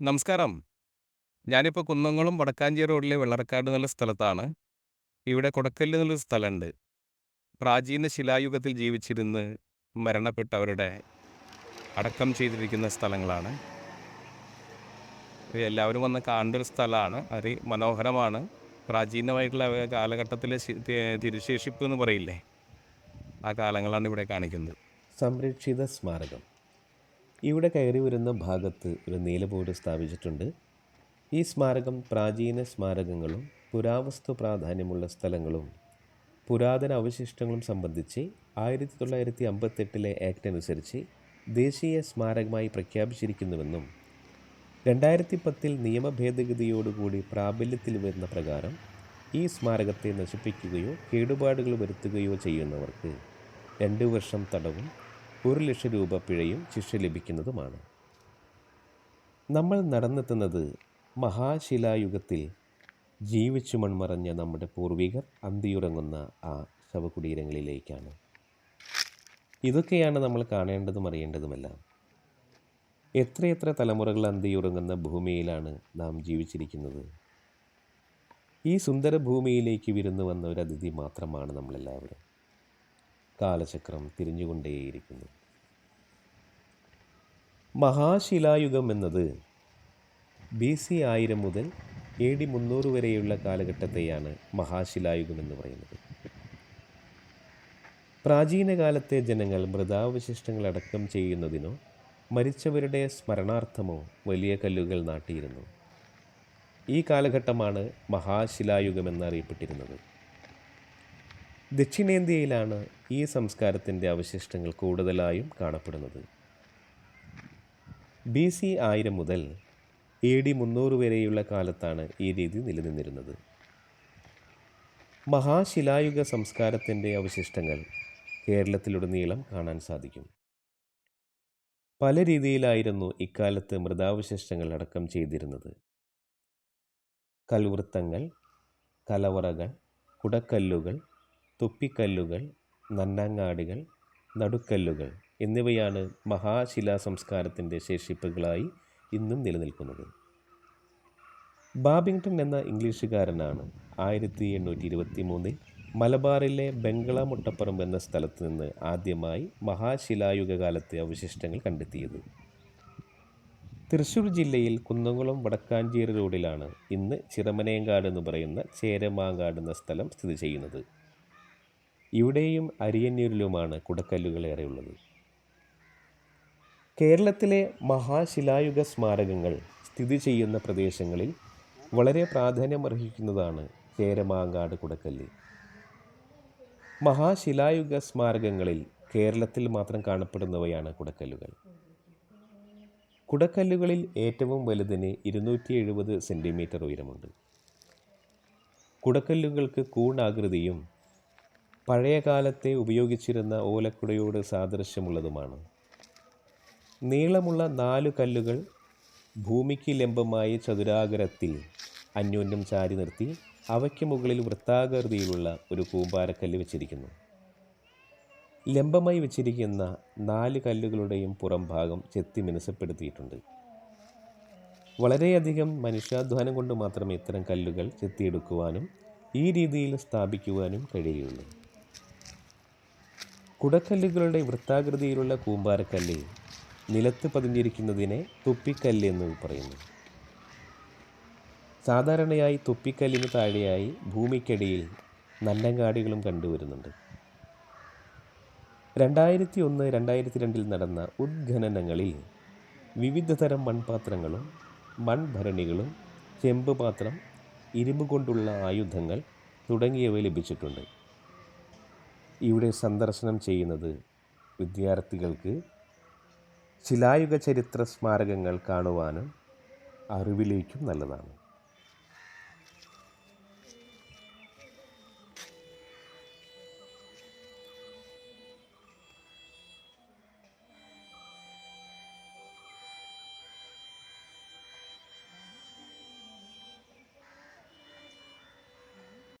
നമസ്കാരം. ഞാനിപ്പോൾ കുന്നംകുളം വടക്കാഞ്ചി റോഡിലെ വെള്ളറക്കാട് എന്നുള്ള സ്ഥലത്താണ്. ഇവിടെ കൊടക്കല്ല് എന്നുള്ളൊരു സ്ഥലമുണ്ട്. പ്രാചീന ശിലായുഗത്തിൽ ജീവിച്ചിരുന്ന് മരണപ്പെട്ടവരുടെ അടക്കം ചെയ്തിരിക്കുന്ന സ്ഥലങ്ങളാണ്. എല്ലാവരും വന്ന് കാണേണ്ട ഒരു സ്ഥലമാണ്. അത് മനോഹരമാണ്. പ്രാചീനമായിട്ടുള്ള കാലഘട്ടത്തിലെ തിരുശേഷിപ്പ് എന്ന് പറയില്ലേ? ആ കാലങ്ങളാണ് ഇവിടെ കാണിക്കുന്നത്. സംരക്ഷിത സ്മാരകം ഇവിടെ കയറി വരുന്ന ഭാഗത്ത് ഒരു നീലബോർഡ് സ്ഥാപിച്ചിട്ടുണ്ട്. ഈ സ്മാരകം പ്രാചീന സ്മാരകങ്ങളും പുരാവസ്തു പ്രാധാന്യമുള്ള സ്ഥലങ്ങളും പുരാതന അവശിഷ്ടങ്ങളും സംബന്ധിച്ച് ആയിരത്തി തൊള്ളായിരത്തി അമ്പത്തെട്ടിലെ ആക്ട് അനുസരിച്ച് ദേശീയ സ്മാരകമായി പ്രഖ്യാപിച്ചിരിക്കുന്നുവെന്നും രണ്ടായിരത്തി പത്തിൽ നിയമ ഭേദഗതിയോടുകൂടി പ്രാബല്യത്തിൽ വരുന്ന പ്രകാരം ഈ സ്മാരകത്തെ നശിപ്പിക്കുകയോ കേടുപാടുകൾ വരുത്തുകയോ ചെയ്യുന്നവർക്ക് രണ്ട് വർഷം തടവും ഒരു ലക്ഷം രൂപ പിഴയും ശിക്ഷ ലഭിക്കുന്നതുമാണ്. നമ്മൾ നടന്നെത്തുന്നത് മഹാശിലായുഗത്തിൽ ജീവിച്ചു മൺമറഞ്ഞ നമ്മുടെ പൂർവികർ അന്തിയുറങ്ങുന്ന ആ ശവകുടീരങ്ങളിലേക്കാണ്. ഇതൊക്കെയാണ് നമ്മൾ കാണേണ്ടതും അറിയേണ്ടതുമെല്ലാം. എത്രയെത്ര തലമുറകൾ അന്തിയുറങ്ങുന്ന ഭൂമിയിലാണ് നാം ജീവിച്ചിരിക്കുന്നത്? ഈ സുന്ദര ഭൂമിയിലേക്ക് വിരുന്നു വന്ന ഒരു അതിഥി മാത്രമാണ് നമ്മളെല്ലാവരും. കാലചക്രം തിരിഞ്ഞുകൊണ്ടേയിരിക്കുന്നു. മഹാശിലായുഗം എന്നത് ബി സി ആയിരം മുതൽ എ ഡി മുന്നൂറ് വരെയുള്ള കാലഘട്ടത്തെയാണ് മഹാശിലായുഗം എന്ന് പറയുന്നത്. പ്രാചീന കാലത്തെ ജനങ്ങൾ മൃതാവശിഷ്ടങ്ങൾ അടക്കം ചെയ്യുന്നതിനോ മരിച്ചവരുടെ സ്മരണാർത്ഥമോ വലിയ കല്ലുകൾ നാട്ടിയിരുന്നു. ഈ കാലഘട്ടമാണ് മഹാശിലായുഗം എന്നറിയപ്പെട്ടിരുന്നത്. ദക്ഷിണേന്ത്യയിലാണ് ഈ സംസ്കാരത്തിന്റെ അവശിഷ്ടങ്ങൾ കൂടുതലായും കാണപ്പെടുന്നത്. ബി സി ആയിരം മുതൽ എ ഡി മുന്നൂറ് വരെയുള്ള കാലത്താണ് ഈ രീതി നിലനിന്നിരുന്നത്. മഹാശിലായുഗ സംസ്കാരത്തിന്റെ അവശിഷ്ടങ്ങൾ കേരളത്തിലുടനീളം കാണാൻ സാധിക്കും. പല രീതിയിലായിരുന്നു ഇക്കാലത്ത് മൃതാവശിഷ്ടങ്ങൾ അടക്കം ചെയ്തിരുന്നത്. കൽവൃത്തങ്ങൾ കലവറകൾ കുടക്കല്ലുകൾ തുപ്പിക്കല്ലുകൾ നന്നങ്ങാടികൾ നടുക്കല്ലുകൾ എന്നിവയാണ് മഹാശിലാ സംസ്കാരത്തിന്റെ ശേഷിപ്പുകളായി ഇന്നും നിലനിൽക്കുന്നത്. ബാബിങ്ടൺ എന്ന ഇംഗ്ലീഷുകാരനാണ് ആയിരത്തി എണ്ണൂറ്റി ഇരുപത്തി മൂന്നിൽ മലബാറിലെ ബംഗ്ല മുട്ടപ്പുറം എന്ന സ്ഥലത്ത് നിന്ന് ആദ്യമായി മഹാശിലായുഗകാലത്തെ അവശിഷ്ടങ്ങൾ കണ്ടെത്തിയത്. തൃശ്ശൂർ ജില്ലയിൽ കുന്നംകുളം വടക്കാഞ്ചേരി റോഡിലാണ് ഇന്ന് ചിറമനേങ്കാട് എന്ന് പറയുന്ന ചേരമാങ്കാട് എന്ന സ്ഥലം സ്ഥിതി ചെയ്യുന്നത്. ഇവിടെയും അരിയന്നൂരിലുമാണ് കുടക്കല്ലുകൾ ഏറെയുള്ളത്. കേരളത്തിലെ മഹാശിലായുഗ സ്മാരകങ്ങൾ സ്ഥിതി ചെയ്യുന്ന പ്രദേശങ്ങളിൽ വളരെ പ്രാധാന്യമർഹിക്കുന്നതാണ് ചേരമാങ്കാട് കുടക്കല്ല്. മഹാശിലായുഗ സ്മാരകങ്ങളിൽ കേരളത്തിൽ മാത്രം കാണപ്പെടുന്നവയാണ് കുടക്കല്ലുകൾ. കുടക്കല്ലുകളിൽ ഏറ്റവും വലുതിന് ഇരുന്നൂറ്റി എഴുപത് സെന്റിമീറ്റർ ഉയരമുണ്ട്. കുടക്കല്ലുകൾക്ക് കൂണാകൃതിയും പഴയ കാലത്തെ ഉപയോഗിച്ചിരുന്ന ഓലക്കുടയോട് സാദൃശ്യമുള്ളതുമാണ്. നീളമുള്ള നാലു കല്ലുകൾ ഭൂമിക്ക് ലംബമായി ചതുരാകരത്തിൽ അന്യോന്യം ചാരി നിർത്തി അവയ്ക്ക് മുകളിൽ വൃത്താകൃതിയിലുള്ള ഒരു കൂമ്പാരക്കല്ല് വെച്ചിരിക്കുന്നു. ലംബമായി വെച്ചിരിക്കുന്ന നാല് കല്ലുകളുടെയും പുറം ഭാഗം ചെത്തി മിനുസപ്പെടുത്തിയിട്ടുണ്ട്. വളരെയധികം മനുഷ്യാധ്വാനം കൊണ്ട് മാത്രമേ ഇത്തരം കല്ലുകൾ ചെത്തിയെടുക്കുവാനും ഈ രീതിയിൽ സ്ഥാപിക്കുവാനും കഴിയുള്ളൂ കുടക്കല്ലുകളുടെ വൃത്താകൃതിയിലുള്ള കൂമ്പാരക്കല്ല് നിലത്ത് പതിഞ്ഞിരിക്കുന്നതിനെ തുപ്പിക്കല്ല് എന്ന് പറയുന്നു. സാധാരണയായി തുപ്പിക്കല്ലിന് താഴെയായി ഭൂമിക്കടിയിൽ നല്ലങ്കാടികളും കണ്ടുവരുന്നുണ്ട്. രണ്ടായിരത്തി ഒന്ന് രണ്ടായിരത്തി രണ്ടിൽ നടന്ന ഉദ്ഖനനങ്ങളിൽ വിവിധ തരം മൺപാത്രങ്ങളും മൺഭരണികളും ചെമ്പ് പാത്രം ഇരുമ്പ് കൊണ്ടുള്ള ആയുധങ്ങൾ തുടങ്ങിയവ ലഭിച്ചിട്ടുണ്ട്. ഇവിടെ സന്ദർശനം ചെയ്യുന്നത് വിദ്യാർത്ഥികൾക്ക് ശിലായുഗ ചരിത്ര സ്മാരകങ്ങൾ കാണുവാനും അറിവിലേക്കും നല്ലതാണ്.